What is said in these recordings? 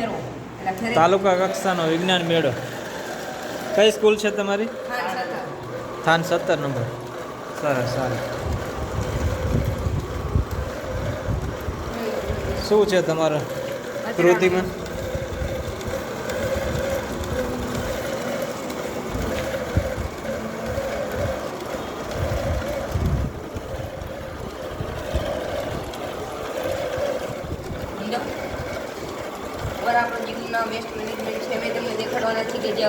ફેરવો. એટલે તાલુકા કક્ષાનો વિજ્ઞાન મેળો. કઈ સ્કૂલ છે તમારી? થાન સત્તર. નંબર. સરસ સારું શું છે તમારું? કૃતિમાં? વરા પ્રોજેક્ટના વેસ્ટ મેનેજમેન્ટ છે. મેં તમને દેખાડવાના છે કે જે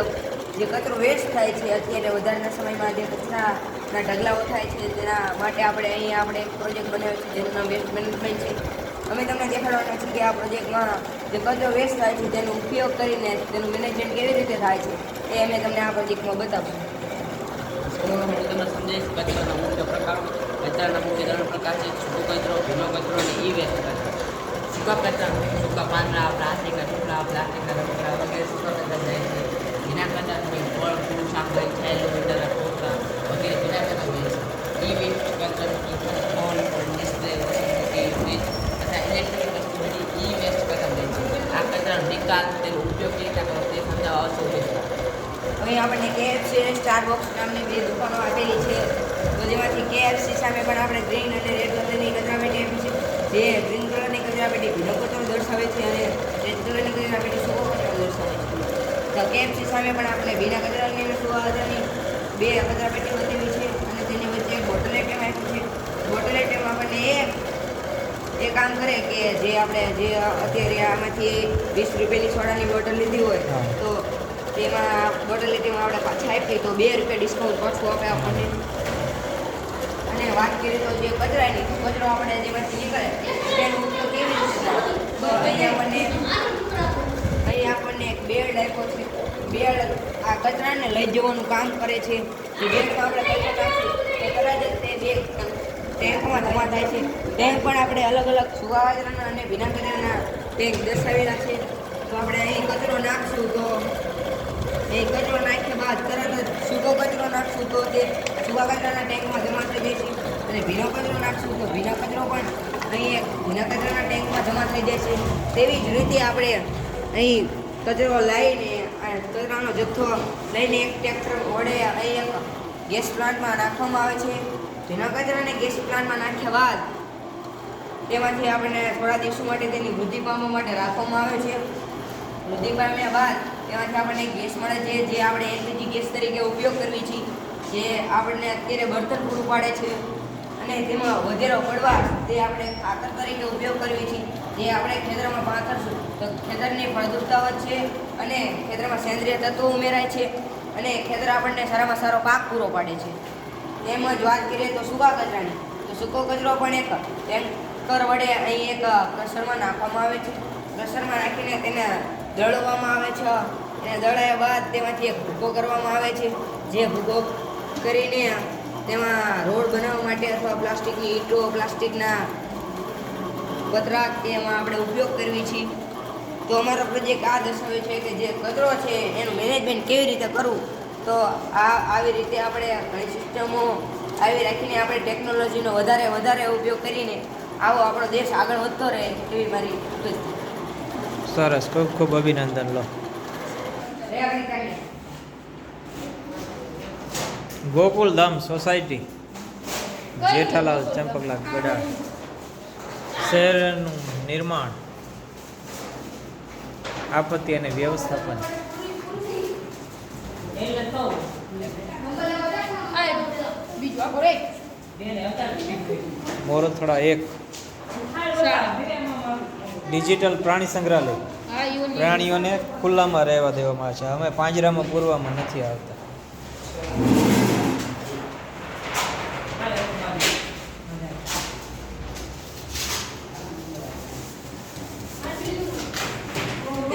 જે કચરો વેસ્ટ થાય છે, અત્યારે વધારાના સમયમાં જે કચરાના ઢગલાઓ થાય છે, તેના માટે આપણે અહીંયા આપણે એક પ્રોજેક્ટ બનાવ્યો છે, જેનું નામ વેસ્ટ મેનેજમેન્ટ છે. અમે તમને દેખાડવાના છીએ કે આ પ્રોજેક્ટમાં જે કચરો વેસ્ટ થાય છે, તેનો ઉપયોગ કરીને તેનું મેનેજમેન્ટ કેવી રીતે થાય છે, એ અમે તમને આ પ્રોજેક્ટમાં બતાવશું. હું તમને સમજાવીશ કચરાના કચરો ઈ વેસ્ટ કચરો. સૂકા સૂકા પાંદડા પ્લાસ્ટિકના ટુકડા પ્લાસ્ટિકના વગેરે કચરા છે. કચરા વગેરે ભીના કચરા જાય છે. ઈ વેસ્ટ કચરો ફોન ડિસ્પ્લે તથા ઇલેક્ટ્રોનિક બધી ઈ વેસ્ટ કચરા જાય છે. આ કચરાનો નિકાલ તેનો ઉપયોગ કેવી રીતે કરવો આવશે અહીં આપણને કેએફસી અને સ્ટાર બોક્સ નામની બે દુકાનો આપેલી છે. તો જેમાંથી કેએફસી સામે પણ આપણે ગ્રીન અને રેડ કલરની કચરાપેટી આપી છે. જે ગ્રીન કલરની કચરાપેટી ભીનો કચરો દર્શાવે છે અને રેડ કલરની કચરાપેટી સૂકો કચરો દર્શાવે તો સામે પણ આપણે બીના કચરાની અને સુવા કચરાની બે કચરાપેટી બતાવી છે અને તેની વચ્ચે એક બોટલ આઈટમ આપ્યું છે. બોટલ આઈટમ આપણને એ એ કામ કરે કે જે આપણે જે અત્યારે આમાંથી વીસ રૂપિયાની સોડાની બોટલ લીધી હોય તો તેમાં બોટલ લીધીમાં આપણે પાછા આપી તો બે રૂપિયા ડિસ્કાઉન્ટ પાછું આપે આપણને. અને વાત કરીએ તો જે કચરાની કચરો આપણે જેમાંથી નીકળે તેનો ઉપયોગ કેવી રીતે થાય તો અહીં આપણને અહીં આપણને એક બેડ આપ્યો છે બેડ આ કચરાને લઈ જવાનું કામ કરે છે. જે બેગમાં આપણે કચરો નાખીએ તો તરત તે ટેન્કમાં જમા થાય છે. ટેન્ક પણ આપણે અલગ અલગ સૂકા કચરાના અને ભીના કચરાના ટેન્ક દર્શાવેલા છે. તો આપણે અહીં કચરો નાખશું તો એ કચરો નાખ્યા બાદ તરત જ સૂકો કચરો નાખશું તો તે સૂકા કચરાના ટેન્કમાં જમા થઈ જાય છે અને ભીનો કચરો નાખશું તો ભીનો કચરો પણ અહીં એક ભીના કચરાના ટેન્કમાં જમા થઈ જાય છે તેવી જ રીતે આપણે અહીં કચરો લઈને આ કચરાનો જથ્થો લઈને એક ટ્રેક્ટર વડે એક ગેસ પ્લાન્ટમાં નાખવામાં આવે છે. જેના કચરાને ગેસ પ્લાન્ટમાં નાખ્યા બાદ તેમાંથી આપણે થોડા દિવસો માટે તેની વૃદ્ધિ પામવા માટે રાખવામાં આવે છે. વૃદ્ધિ પામ્યા બાદ તેમાંથી આપણને ગેસ મળે છે, જે આપણે એલપીજી ગેસ તરીકે ઉપયોગ કરવી છે, જે આપણને અત્યારે બળતણ પૂરું પાડે છે. અને તેમાં વધેરો પડવા તે આપણે ખાતર તરીકે ઉપયોગ કરવી છે. જે આપણે ખેતરમાં પાથરશું તો ખેતરની ફળદ્રુપતા વધશે અને ખેતરમાં સેન્દ્રિય તત્વો ઉમેરાય છે અને ખેતર આપણને સારામાં સારો પાક પૂરો પાડે છે. તેમજ વાત કરીએ તો સૂકા કચરાની, તો સૂકો કચરો પણ એક ટેન્કર વડે અહીં એક ક્રશરમાં નાખવામાં આવે છે. ક્રશરમાં નાખીને તેને દળવામાં આવે છે. અને દળાયા બાદ તેમાંથી એક ભૂકો કરવામાં આવે છે. જે ભૂકો કરીને તેમાં રોડ બનાવવા માટે અથવા પ્લાસ્ટિકની ઈંટો, પ્લાસ્ટિકના પતરા એમાં આપણે ઉપયોગ કરવી છીએ તો અમારો પ્રોજેક્ટ આ દર્શાવે છે કે જે કચરો છે એનું મેનેજમેન્ટ કેવી રીતે કરવું? તો આ આવી રીતે આપણે ઘણી સિસ્ટમો આવી રાખીને આપણે ટેકનોલોજીનો વધારે વધારે ઉપયોગ કરીને આવો આપણો દેશ આગળ વધતો રહે એવી મારી સરસ. ખૂબ ખૂબ અભિનંદન લો. ગોકુલ ધામ સોસાયટી જેઠાલાલ ચંપકલાલ ગડા શહેરનું નિર્માણ, આપત્તિ અને વ્યવસ્થાપન. મોરથોડા એક. ડિજિટલ પ્રાણી સંગ્રહાલય. પ્રાણીઓને ખુલ્લામાં રહેવા દેવામાં આવે છે. અમે પાંજરામાં પૂરવામાં નથી આવતા.